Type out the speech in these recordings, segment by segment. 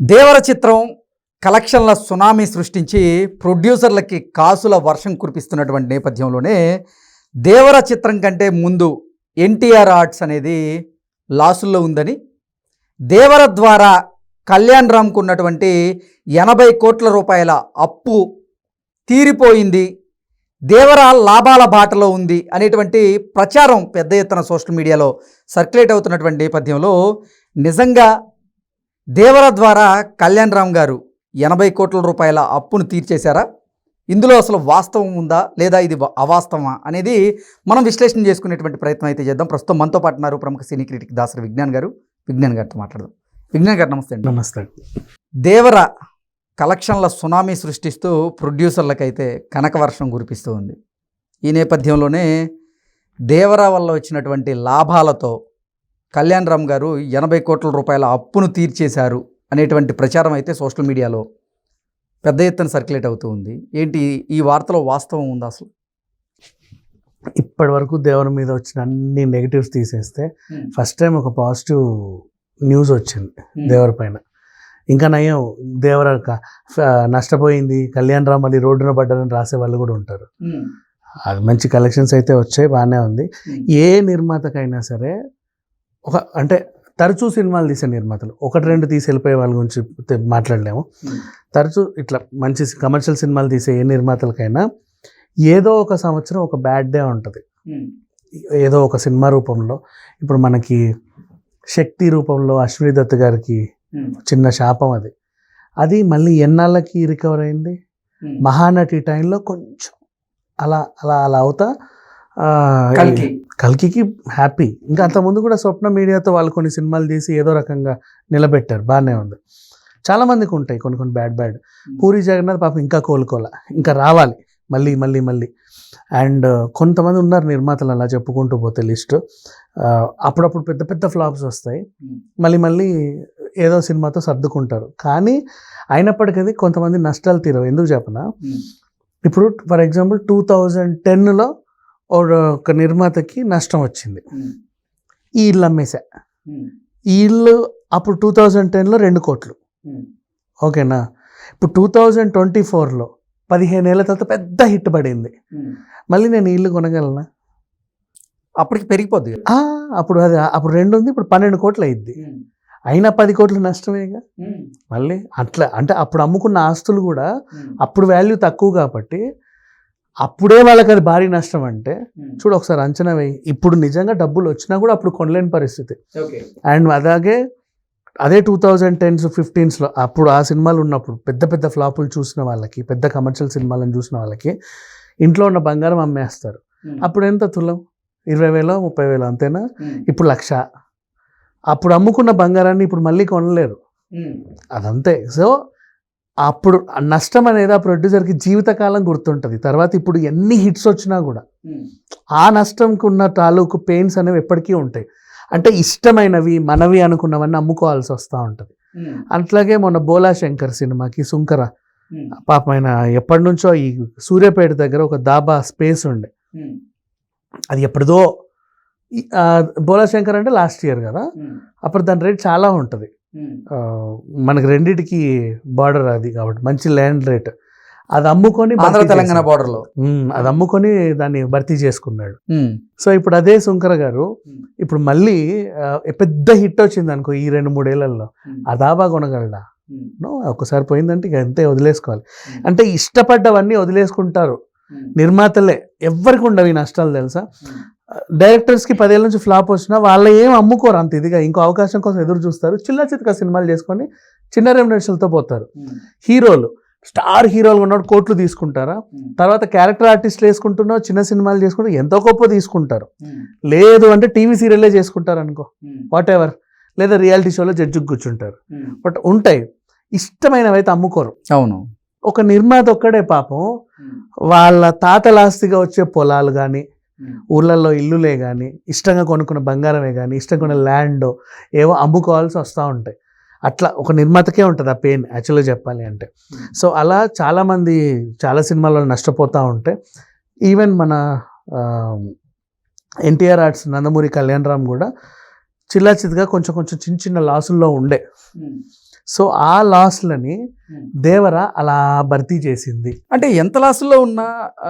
దేవర చిత్రం కలెక్షన్ల సునామీ సృష్టించి ప్రొడ్యూసర్లకి కాసుల వర్షం కురిపిస్తున్నటువంటి నేపథ్యంలోనే దేవర చిత్రం కంటే ముందు ఎన్టీఆర్ ఆర్ట్స్ అనేది లాసుల్లో ఉందని దేవర ద్వారా కళ్యాణ్ రామ్కు ఉన్నటువంటి ఎనభై కోట్ల రూపాయల అప్పు తీరిపోయింది దేవర లాభాల బాటలో ఉంది అనేటువంటి ప్రచారం పెద్ద ఎత్తున సోషల్ మీడియాలో సర్క్యులేట్ అవుతున్నటువంటి నేపథ్యంలో నిజంగా దేవర ద్వారా కళ్యాణ్ రామ్ గారు ఎనభై కోట్ల రూపాయల అప్పును తీర్చేశారా? ఇందులో అసలు వాస్తవం ఉందా? లేదా ఇది అవాస్తవమా? అనేది మనం విశ్లేషణ చేసుకునేటువంటి ప్రయత్నం అయితే చేద్దాం. ప్రస్తుతం మనతో పాటు ఉన్నారు ప్రముఖ సినీ క్రిటిక్ దాసరి విజ్ఞాన్ గారు. విజ్ఞాన్ గారితో మాట్లాడదాం. విజ్ఞాన్ గారు నమస్తే అండి. నమస్తే. దేవర కలెక్షన్ల సునామీ సృష్టిస్తూ ప్రొడ్యూసర్లకైతే కనక వర్షం కురిపిస్తూ ఉంది. ఈ నేపథ్యంలోనే దేవర వల్ల వచ్చినటువంటి లాభాలతో కళ్యాణ్ రామ్ గారు ఎనభై కోట్ల రూపాయల అప్పును తీర్చేశారు అనేటువంటి ప్రచారం అయితే సోషల్ మీడియాలో పెద్ద ఎత్తున సర్క్యులేట్ అవుతూ ఉంది. ఏంటి ఈ వార్తలో వాస్తవం ఉందా అసలు? ఇప్పటి వరకు దేవుని మీద వచ్చిన అన్ని నెగిటివ్స్ తీసేస్తే ఫస్ట్ టైం ఒక పాజిటివ్ న్యూస్ వచ్చింది దేవర పైన. ఇంకా నయం దేవర నష్టపోయింది కళ్యాణ్ రామ్ మళ్ళీ రోడ్డున పడ్డారని రాసే వాళ్ళు కూడా ఉంటారు. అది మంచి కలెక్షన్స్ అయితే వచ్చాయి బాగానే ఉంది. ఏ నిర్మాతకైనా సరే ఒక అంటే తరచూ సినిమాలు తీసే నిర్మాతలు. ఒకటి రెండు తీసి వెళ్ళిపోయే వాళ్ళ గురించి మాట్లాడలేము. తరచూ ఇట్లా మంచి కమర్షియల్ సినిమాలు తీసే ఏ నిర్మాతలకైనా ఏదో ఒక సంవత్సరం ఒక బ్యాడ్ డే ఉంటుంది. ఏదో ఒక సినిమా రూపంలో. ఇప్పుడు మనకి శక్తి రూపంలో అశ్విని దత్ గారికి చిన్న శాపం అది. అది మళ్ళీ ఎన్నాళ్ళకి రికవర్ అయింది? మహానటి టైంలో కొంచెం అలా అలా అలా అవుతా కల్కికి హ్యాపీ. ఇంకా అంతకుముందు కూడా స్వప్న మీడియాతో వాళ్ళు కొన్ని సినిమాలు తీసి ఏదో రకంగా నిలబెట్టారు. బాగానే ఉంది. చాలా మందికి ఉంటాయి కొన్ని కొన్ని బ్యాడ్ బ్యాడ్. పూరి జగన్నాథ్ పాపం ఇంకా కోలుకోలే ఇంకా రావాలి. మళ్ళీ మళ్ళీ మళ్ళీ. అండ్ కొంతమంది ఉన్నారు నిర్మాతలు అలా చెప్పుకుంటూ పోతే లిస్ట్. అప్పుడప్పుడు పెద్ద పెద్ద ఫ్లాప్స్ వస్తాయి. మళ్ళీ మళ్ళీ ఏదో సినిమాతో సర్దుకుంటారు. కానీ అయినప్పటికీ కొంతమంది నష్టాలు తీరవు. ఎందుకు చెప్పనా? ఇప్పుడు ఫర్ ఎగ్జాంపుల్ టూ థౌజండ్ టెన్లో ఒక నిర్మాతకి నష్టం వచ్చింది. ఈ ఇల్లు అమ్మేశా ఈ ఇల్లు అప్పుడు టూ థౌజండ్ టెన్లో రెండు కోట్లు. ఓకేనా? ఇప్పుడు టూ థౌజండ్ ట్వంటీ ఫోర్లో పదిహేను ఏళ్ళ తర్వాత పెద్ద హిట్ పడింది. మళ్ళీ నేను ఇల్లు కొనగలనా? అప్పటికి పెరిగిపోద్ది అప్పుడు అది అప్పుడు రెండు ఉంది ఇప్పుడు పన్నెండు కోట్లు అయింది అయినా పది కోట్లు నష్టమేగా మళ్ళీ అట్లా అంటే అప్పుడు అమ్ముకున్న ఆస్తులు కూడా అప్పుడు వాల్యూ తక్కువ కాబట్టి అప్పుడే వాళ్ళకి అది భారీ నష్టం అంటే చూడు ఒకసారి అంచనా వేయి. ఇప్పుడు నిజంగా డబ్బులు వచ్చినా కూడా అప్పుడు కొనలేని పరిస్థితి. అండ్ అలాగే అదే టూ థౌజండ్ టెన్స్ ఫిఫ్టీన్స్లో అప్పుడు ఆ సినిమాలు ఉన్నప్పుడు పెద్ద పెద్ద ఫ్లాపులు చూసిన వాళ్ళకి పెద్ద కమర్షియల్ సినిమాలను చూసిన వాళ్ళకి ఇంట్లో ఉన్న బంగారం అమ్మేస్తారు. అప్పుడు ఎంత తులం? ఇరవై వేలో ముప్పై వేలు అంతేనా? ఇప్పుడు లక్ష. అప్పుడు అమ్ముకున్న బంగారాన్ని ఇప్పుడు మళ్ళీ కొనలేరు. అదంతే. సో అప్పుడు ఆ నష్టం అనేది ఆ ప్రొడ్యూసర్కి జీవితకాలం గుర్తుంటుంది. తర్వాత ఇప్పుడు ఎన్ని హిట్స్ వచ్చినా కూడా ఆ నష్టంకి ఉన్న తాలూకు పెయిన్స్ అనేవి ఎప్పటికీ ఉంటాయి. అంటే ఇష్టమైనవి మనవి అనుకున్నవన్నీ అమ్ముకోవాల్సి వస్తూ ఉంటుంది. అట్లాగే మొన్న బోలా శంకర్ సినిమాకి సుంకర పాపమైన ఎప్పటి నుంచో ఈ సూర్యాపేట దగ్గర ఒక దాబా స్పేస్ ఉండే. అది ఎప్పటిదో బోలా శంకర్ అంటే లాస్ట్ ఇయర్ కదా? అప్పుడు దాని రేట్ చాలా ఉంటుంది. మనకి రెండిటికి బార్డర్ అది కాబట్టి మంచి ల్యాండ్ రేట్ అది అమ్ముకొని ఆంధ్ర తెలంగాణ. బార్డర్లో అది అమ్ముకొని దాన్ని భర్తీ చేసుకున్నాడు. సో ఇప్పుడు అదే శంకర గారు. ఇప్పుడు మళ్ళీ పెద్ద హిట్ వచ్చింది అనుకో ఈ రెండు మూడేళ్ళలో. ఆ దాబా కొనగలడా? నో ఒకసారి పోయిందంటే ఇక అంతే వదిలేసుకోవాలి. అంటే ఇష్టపడ్డవన్నీ వదిలేసుకుంటారు. నిర్మాతలే. ఎవరికి ఉండవు ఈ నష్టాలు తెలుసా? డైరెక్టర్స్కి పదేళ్ళ నుంచి ఫ్లాప్ వచ్చినా వాళ్ళు ఏం అమ్ముకోరు అంత ఇదిగా. ఇంకో అవకాశం కోసం ఎదురు చూస్తారు. చిల్ల చితక సినిమాలు చేసుకొని చిన్న రెమ్యునరేషన్లతో పోతారు. హీరోలు స్టార్ హీరోలు ఉన్నప్పుడు కోట్లు తీసుకుంటారా? తర్వాత క్యారెక్టర్ ఆర్టిస్టులు వేసుకుంటున్నావు చిన్న సినిమాలు చేసుకుంటూ ఎంతో గొప్ప తీసుకుంటారు. లేదు అంటే టీవీ సీరియల్లే చేసుకుంటారు అనుకో. వాట్ ఎవర్ లేదా రియాలిటీ షోలో జడ్జికి కూర్చుంటారు. బట్ ఉంటాయి. ఇష్టమైనవి అయితే అమ్ముకోరు. అవును. ఒక నిర్మాత ఒక్కడే పాపం వాళ్ళ తాతల ఆస్తిగా వచ్చే పొలాలు కానీ ఊళ్ళల్లో ఇల్లులే కానీ ఇష్టంగా కొనుక్కున్న బంగారమే కానీ ఇష్టంగా కొన్న ల్యాండ్ ఏవో అమ్ముకోవాల్సి వస్తూ ఉంటాయి. అట్లా ఒక నిర్మాతకే ఉంటుంది ఆ పెయిన్ యాక్చువల్గా చెప్పాలి అంటే. సో అలా చాలామంది చాలా సినిమాల్లో నష్టపోతూ ఉంటే ఈవెన్ మన ఎన్టీఆర్ ఆర్ట్స్ నందమూరి కళ్యాణ్ రామ్ కూడా చిల్లా చితగా కొంచెం కొంచెం చిన్న చిన్న లాసుల్లో ఉండే. సో ఆ లాస్లని దేవర అలా భర్తీ చేసింది. అంటే ఎంత లాసులో ఉన్న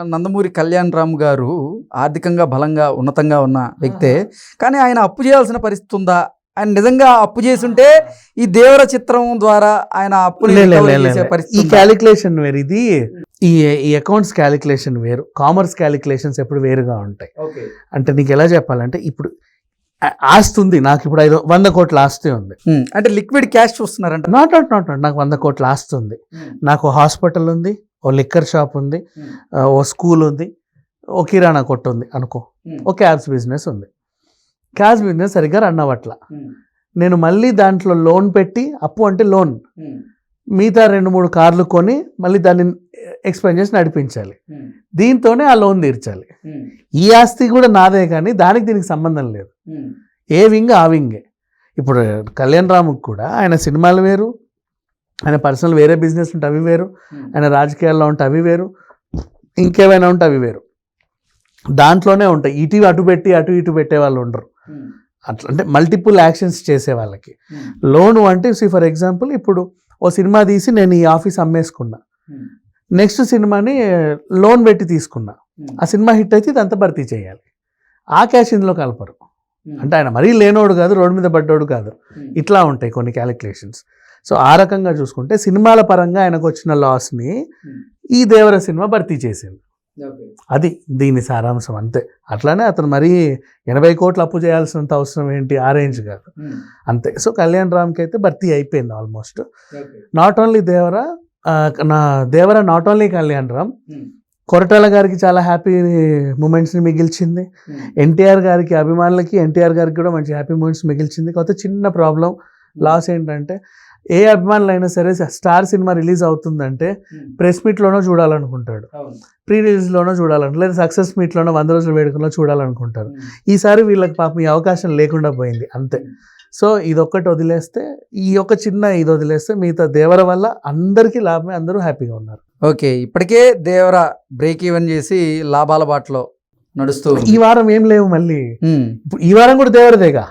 నందమూరి కళ్యాణ్ రామ్ గారు ఆర్థికంగా బలంగా ఉన్నతంగా ఉన్న వ్యక్తే. కానీ ఆయన అప్పు చేయాల్సిన పరిస్థితి ఉందా? ఆయన నిజంగా అప్పు చేసుంటే ఈ దేవర చిత్రం ద్వారా ఆయన. పరిస్థితి ఈ? క్యాలిక్యులేషన్ వేరు ఇది ఈ ఈ అకౌంట్స్ క్యాలిక్యులేషన్ వేరు. కామర్స్ క్యాలిక్యులేషన్స్ ఎప్పుడు వేరుగా ఉంటాయి. అంటే నీకు ఎలా చెప్పాలంటే ఇప్పుడు ఆస్తి ఉంది. నాకు ఇప్పుడు ఐదు వంద కోట్ల ఆస్తి ఉంది. అంటే liquid cash చూస్తున్నారంట. Not not not not. నాకు వంద కోట్ల ఆస్తి ఉంది. నాకు హాస్పిటల్ ఉంది ఓ లిక్కర్ షాప్ ఉంది ఓ స్కూల్ ఉంది ఓ కిరాణా కొట్టు ఉంది అనుకో. ఓ క్యాబ్స్ బిజినెస్ ఉంది. క్యాబ్స్ బిజినెస్ సరిగ్గా రన్ అవ్వట్ల. నేను మళ్ళీ దాంట్లో లోన్ పెట్టి అప్పు అంటే లోన్. మిగతా రెండు మూడు కార్లు కొని మళ్ళీ దాన్ని ఎక్స్పెండ్ చేసి నడిపించాలి. దీంతోనే ఆ లోన్ తీర్చాలి. ఈ ఆస్తి కూడా నాదే కానీ దానికి దీనికి సంబంధం లేదు. ఏ వింగ్ ఆ వింగే. ఇప్పుడు కళ్యాణ్ రాముకి కూడా ఆయన సినిమాలు వేరు ఆయన పర్సనల్ వేరే బిజినెస్ ఉంటే అవి వేరు ఆయన రాజకీయాల్లో ఉంటే అవి వేరు ఇంకేమైనా ఉంటే అవి వేరు. దాంట్లోనే ఉంటాయి. ఇటు అటు పెట్టి అటు ఇటు పెట్టే వాళ్ళు ఉండరు. అట్లా అంటే మల్టిపుల్ యాక్షన్స్ చేసే వాళ్ళకి. లోను అంటే సి ఫర్ ఎగ్జాంపుల్ ఇప్పుడు ఓ సినిమా తీసి నేను ఈ ఆఫీస్ అమ్మేసుకున్నా. నెక్స్ట్ సినిమాని లోన్ పెట్టి తీసుకున్నా. ఆ సినిమా హిట్ అయితే ఇదంతా భర్తీ చేయాలి. ఆ క్యాష్ ఇందులో కలపరు. అంటే ఆయన మరీ లేనోడు కాదు రోడ్డు మీద పడ్డోడు కాదు. ఇట్లా ఉంటాయి కొన్ని క్యాలిక్యులేషన్స్. సో ఆ రకంగా చూసుకుంటే సినిమాల పరంగా ఆయనకు వచ్చిన లాస్ని ఈ దేవర సినిమా భర్తీ చేసింది. అది దీని సారాంశం అంతే. అట్లానే అతను మరీ ఎనభై కోట్లు అప్పు చేయాల్సినంత అవసరం ఏంటి? ఆ రేంజ్ కాదు. అంతే. సో కళ్యాణ్ రామ్కి అయితే భర్తీ అయిపోయింది ఆల్మోస్ట్. నాట్ ఓన్లీ దేవర నా దేవర నాట్ ఓన్లీ కళ్యాణ్ రామ్ కొరటాల గారికి చాలా హ్యాపీ మూమెంట్స్ని మిగిల్చింది. ఎన్టీఆర్ గారికి అభిమానులకి ఎన్టీఆర్ గారికి కూడా మంచి హ్యాపీ మూమెంట్స్ మిగిల్చింది. కాకపోతే చిన్న ప్రాబ్లం లాస్ ఏంటంటే ఏ అభిమానులు అయినా సరే స్టార్ సినిమా రిలీజ్ అవుతుందంటే ప్రెస్ మీట్లోనో చూడాలనుకుంటాడు. ప్రీ రిలీజ్లోనో చూడాలంటే లేదా సక్సెస్ మీట్లోనో వంద రోజుల వేడుకలో చూడాలనుకుంటారు. ఈసారి వీళ్ళకి పాపం ఈ అవకాశం లేకుండా పోయింది. అంతే. సో ఇదొక్కటి వదిలేస్తే ఈ యొక్క చిన్న ఇది వదిలేస్తే మిగతా దేవర వల్ల అందరికీ లాభమే అందరూ హ్యాపీగా ఉన్నారు. ఓకే ఇప్పటికే దేవర బ్రేక్ ఈవెన్ చేసి లాభాల బాటలో నడుస్తూ. ఈ వారం ఏం లేవు మళ్ళీ. ఇప్పుడు ఈ వారం కూడా దేవరదేగా.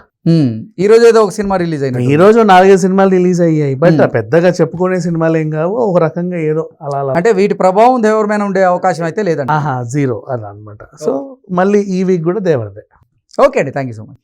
ఈ రోజు ఏదో ఒక సినిమా రిలీజ్ అయింది ఈ రోజు నాలుగైదు సినిమాలు రిలీజ్ అయ్యాయి బట్. పెద్దగా చెప్పుకునే సినిమాలు ఏం కావు ఒక రకంగా ఏదో అలా అలా. అంటే వీటి ప్రభావం దేవర మీద ఉండే అవకాశం అయితే లేదండి. ఆహా జీరో అలా అనమాట సో మళ్ళీ ఈ వీక్ కూడా దేవరదే. ఓకే అండి థ్యాంక్ యూ సో మచ్.